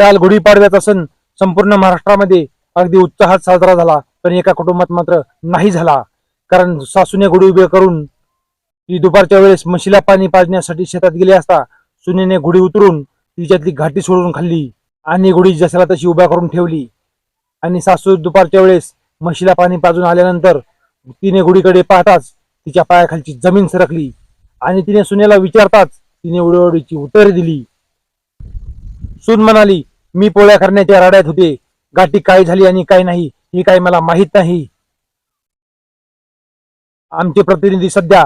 काल गुढीपाडव्याचा सण संपूर्ण महाराष्ट्रामध्ये अगदी उत्साहात साजरा झाला पण एका कुटुंबात मात्र नाही झाला. कारण सासूने गुढी उभे करून ती दुपारच्या वेळेस म्हशीला पाणी पाजण्यासाठी शेतात गेली असता सुनेने गुढी उतरून तिच्यातली घाटी सोडून खाल्ली आणि गुढी जशाला तशी उभ्या करून ठेवली. आणि सासू दुपारच्या वेळेस म्हशीला पाणी पाजून आल्यानंतर तिने गुढीकडे पाहताच तिच्या पायाखालची जमीन सरकली आणि तिने सुनेला विचारताच तिने उडीची उत्तरे दिली. सून म्हणाली मी पोळ्या करण्याच्या राड्यात होते. गाठी काय झाली आणि काय नाही हे काय मला माहीत नाही. आमचे प्रतिनिधी सध्या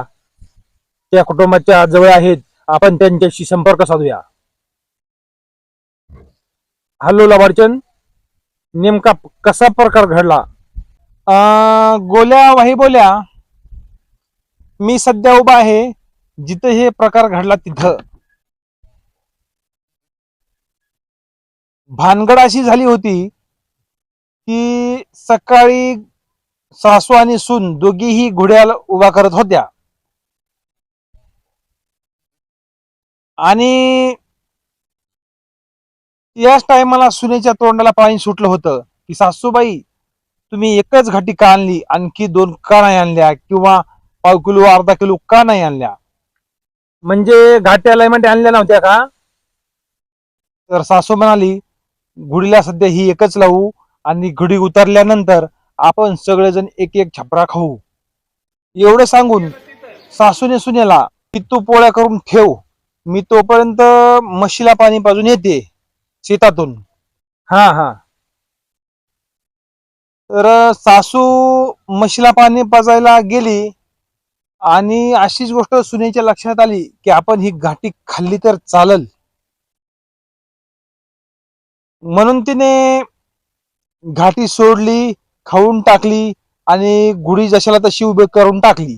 त्या कुटुंबाच्या जवळ आहेत. आपण त्यांच्याशी संपर्क साधूया. हॅलो लाभार्चन नेमका कसा प्रकार घडला? अं, गोल्या वाही बोल्या. मी सध्या उभा आहे जिथे हे प्रकार घडला तिथं. भानगड अशी झाली होती की सकाळी सासू आणि सून दोघीही घोड्याला उभा करत होत्या. आणि याच टायमाला सुनेच्या तोंडाला पाणी सुटलं होतं की सासूबाई तुम्ही एकच घाटी का आणली? आणखी दोन का नाही आणल्या? किंवा पाव किलो अर्धा किलो का नाही आणल्या? म्हणजे घाट्या अलाइनमेंट आणल्या नव्हत्या का? तर सासू म्हणाली गुढीला सध्या ही एकच लावू आणि घडी उतरल्यानंतर आपण सगळेजण एक एक छपरा खाऊ. एवढं सांगून सासूने सुनेला की तू पोळ्या करून ठेव. मी तोपर्यंत म्हशीला पाणी पाजून येते शेतातून. हा हा. तर सासू म्हशीला पाणी पाजायला गेली आणि अशीच गोष्ट सुनेच्या लक्षात आली की आपण ही घाटी खाल्ली तर चालल. म्हणून तिने घाटी सोडली खाऊन टाकली आणि गुढी जशाला तशी उभी करून टाकली.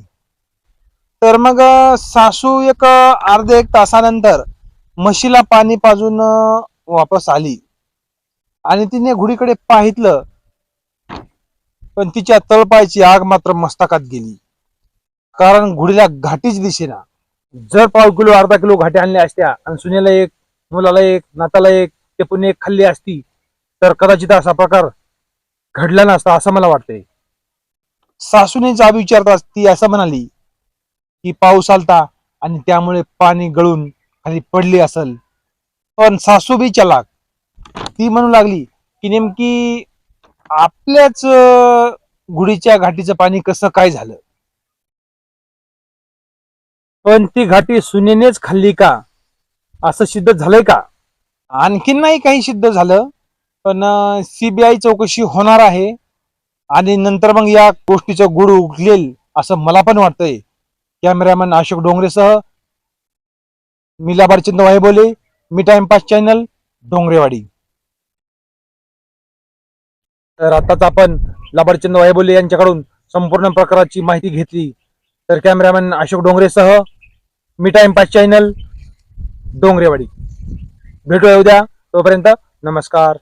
तर मग सासू एक अर्धे एक तासानंतर म्हशीला पाणी पाजून वापस आली. आणि तिने घुडीकडे पाहितलं पण तिच्या तळपायची आग मात्र मस्तकात गेली. कारण गुढीला घाटीच दिसेना. जर पाव किलो अर्धा किलो घाटी आणल्या असत्या आणि सुनेला एक मुलाला एक नाताला एक पुणे एक खाल्ली असती तर कदाचित असा प्रकार घडला नसता असं मला वाटतंय. सासूने जाब विचारताच ती असं म्हणाली की पाऊस आलता आणि त्यामुळे पाणी गळून खाली पडली असल. पण सासू बी चलाक. ती म्हणू लागली की नेमकी आपल्याच गुढीच्या घाटीचं पाणी कसं काय झालं? पण ती घाटी सुनेनेच खाल्ली का? असं सिद्ध झालंय का? आणखीन नाही काही सिद्ध झालं पण सीबीआय चौकशी होणार आहे. आणि नंतर मग या गोष्टीचं गुड उगलेल असं मला पण वाटतंय. कॅमेरामॅन अशोक डोंगरेसह मी लाभारचंद वाहेबोले मी टाइमपास चॅनल डोंगरेवाडी. तर आताच आपण लाभारचंद वायबोले यांच्याकडून संपूर्ण प्रकाराची माहिती घेतली. तर कॅमेरामॅन अशोक डोंगरेसह मी टाइमपास चॅनल डोंगरेवाडी. भेटूया उद्या. तोपर्यंत नमस्कार.